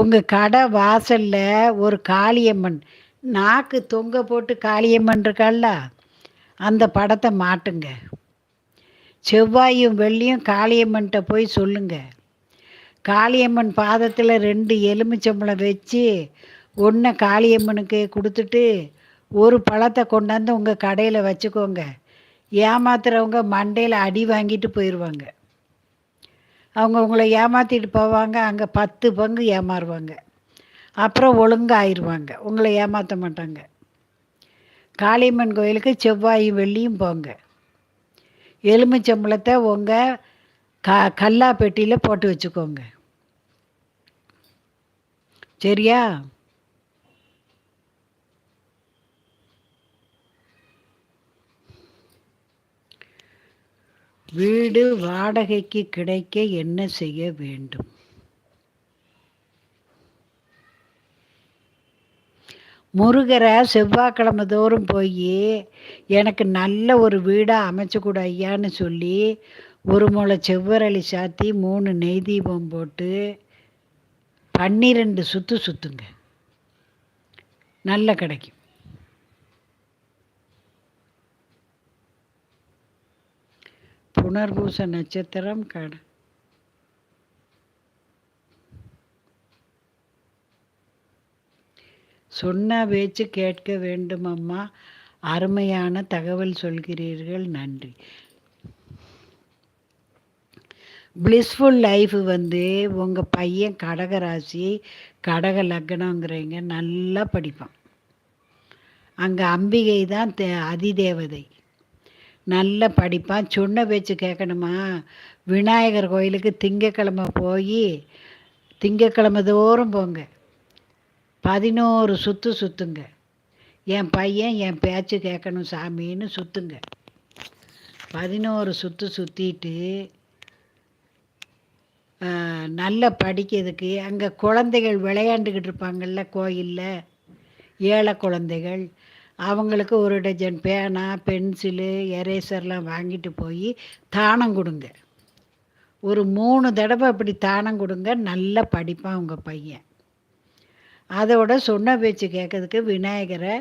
உங்கள் கடை வாசலில் ஒரு காளியம்மன். நாக்கு தொங்க போட்டு காளியம்மன் இருக்கால்ல அந்த படத்தை மாட்டுங்க. செவ்வாயும் வெள்ளியும் காளியம்மன்கிட்ட போய் சொல்லுங்க. காளியம்மன் பாதத்தில் ரெண்டு எலுமிச்சம்பழம் வச்சு ஒன்றை காளியம்மனுக்கு கொடுத்துட்டு ஒரு பழத்தை கொண்டாந்து உங்கள் கடையில் வச்சுக்கோங்க. ஏமாத்துறவங்க மண்டையில் அடி வாங்கிட்டு போயிடுவாங்க அவங்க உங்களை ஏமாற்றிட்டு போவாங்க அங்கே பத்து பங்கு ஏமாறுவாங்க. அப்புறம் ஒழுங்காக ஆயிடுவாங்க உங்களை ஏமாற்ற மாட்டாங்க. காளியம்மன் கோயிலுக்கு செவ்வாயும் வெள்ளியும் போங்க. எலுமிச்சம்பழத்தை உங்கள் க கல்லா பெட்டியில் போட்டு வச்சுக்கோங்க. சரியா? வீடு வாடகைக்கு கிடைக்க என்ன செய்ய வேண்டும்? முருகரை செவ்வாய்க்கிழமை தோறும் போய் எனக்கு நல்ல ஒரு வீடாக அமைச்சு கொடு ஐயான்னு சொல்லி ஒரு முளை செவ்வரளி சாத்தி மூணு நெய் தீபம் போட்டு பன்னிரெண்டு சுற்று சுற்றுங்க நல்ல கிடைக்கும் புனர்பூச நட்சத்திரம் கட சொன்ன பேச்சு கேட்க வேண்டும் அம்மா அருமையான தகவல் சொல்கிறீர்கள். நன்றி. பிளிஸ்ஃபுல் லைஃப் வந்து உங்கள் பையன் கடகராசி கடக லக்னங்கிறவங்க நல்லா படிப்பான். அங்கே அம்பிகை தான் தே அதிதேவதை. நல்ல படிப்பான் சொன்ன பேச்சு கேட்கணுமா விநாயகர் கோயிலுக்கு திங்கக்கிழமை போய் திங்கக்கிழமை தோறும் போங்க. பதினோரு சுற்று சுற்றுங்க என் பையன் என் பேச்சு கேட்கணும் சாமின்னு சுற்றுங்க பதினோரு சுற்று சுற்றிட்டு நல்ல படிக்கிறதுக்கு அங்கே குழந்தைகள் விளையாண்டுக்கிட்டு இருப்பாங்கள்ல கோயிலில்? ஏழை குழந்தைகள் அவங்களுக்கு ஒரு டஜன் பேனா பென்சிலு எரேசர்லாம் வாங்கிட்டு போய் தானம் கொடுங்க. ஒரு மூணு தடவை அப்படி தானம் கொடுங்க நல்லா படிப்பான் உங்கள் பையன். அதோட சொன்ன பேச்சு கேட்கறதுக்கு விநாயகரை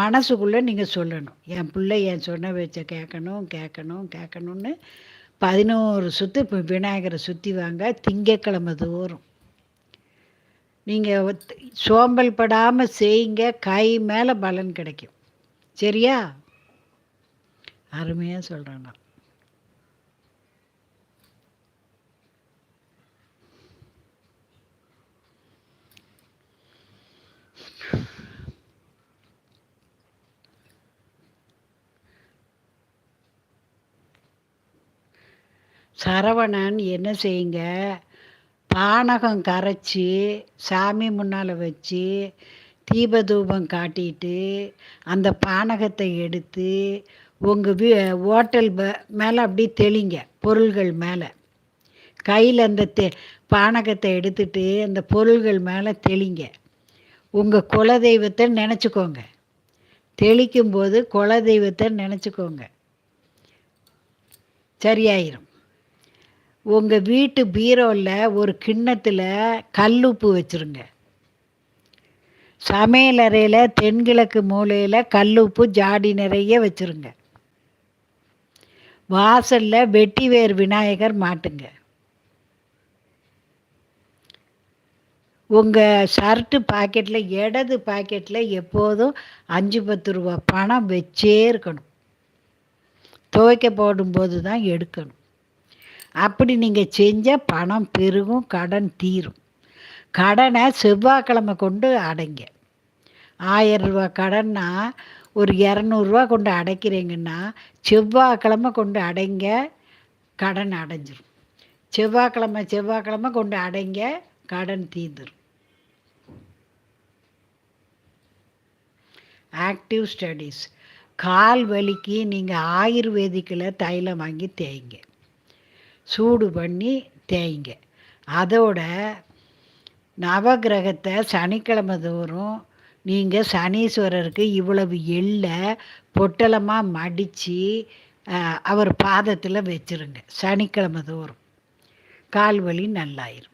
மனசுக்குள்ளே நீங்கள் சொல்லணும். என் பிள்ளை என் சொன்ன பேச்சை கேட்கணும் கேட்கணும் கேட்கணுன்னு பதினோரு சுற்று இப்போ விநாயகரை சுற்றி வாங்க திங்கக்கிழமை தோறும். நீங்கள் சோம்பல் படாமல் செய்யுங்க. கை மேலே பலன் கிடைக்கும். சரியா? அருமையாக சொல்கிறேன் நான் சரவணன் என்ன செய்யுங்க? பானகம் கரைச்சி சாமி முன்னால் வச்சு தீபதூபம் காட்டிட்டு அந்த பானகத்தை எடுத்து உங்கள் வீ ஓட்டல் மேலே அப்படி தெளிங்க பொருள்கள் மேலே. கையில் அந்த தெ பானகத்தை எடுத்துட்டு அந்த பொருள்கள் மேலே தெளிங்க. உங்கள் குலதெய்வத்தை நினச்சிக்கோங்க. தெளிக்கும்போது குலதெய்வத்தை நினச்சிக்கோங்க. சரியாயிரும். உங்கள் வீட்டு பீரோவில் ஒரு கிண்ணத்தில் கல்லுப்பு வச்சுருங்க. சமையலறையில் தென்கிழக்கு மூலையில் கல்லுப்பு ஜாடி நிறைய வச்சுருங்க. வாசலில் வெட்டிவேர் விநாயகர் மாட்டுங்க. உங்கள் ஷர்ட்டு பாக்கெட்டில் இடது பாக்கெட்டில் எப்போதும் அஞ்சு பத்து ரூபா பணம் வச்சே இருக்கணும். துவைக்க போடும்போது தான் எடுக்கணும். அப்படி நீங்கள் செஞ்சால் பணம் பெருகும் கடன் தீரும். கடனை செவ்வாய்க்கிழமை கொண்டு அடைங்க. ஆயிரம் ரூபா கடன்னா ஒரு இரநூறுவா கொண்டு அடைக்கிறீங்கன்னா செவ்வாய்க்கிழமை கொண்டு அடைங்க கடன் அடைஞ்சிரும். செவ்வாய்க்கிழமை செவ்வாய்க்கிழமை கொண்டு அடைங்க கடன் தீர்ந்துடும் ஆக்டிவ் ஸ்டடீஸ் கால் வலிக்கு நீங்கள் ஆயுர்வேதிக்கில் தைலம் வாங்கி தேய்ங்க. சூடு பண்ணி தேய்ங்க. அதோட நவகிரகத்தை சனிக்கிழமை தோறும் நீங்கள் சனீஸ்வரருக்கு இவ்வளவு எள்ளை பொட்டலமாக மடித்து அவர் பாதத்தில் வச்சுருங்க. சனிக்கிழமை தோறும். கால் வலி நல்லாயிரும்.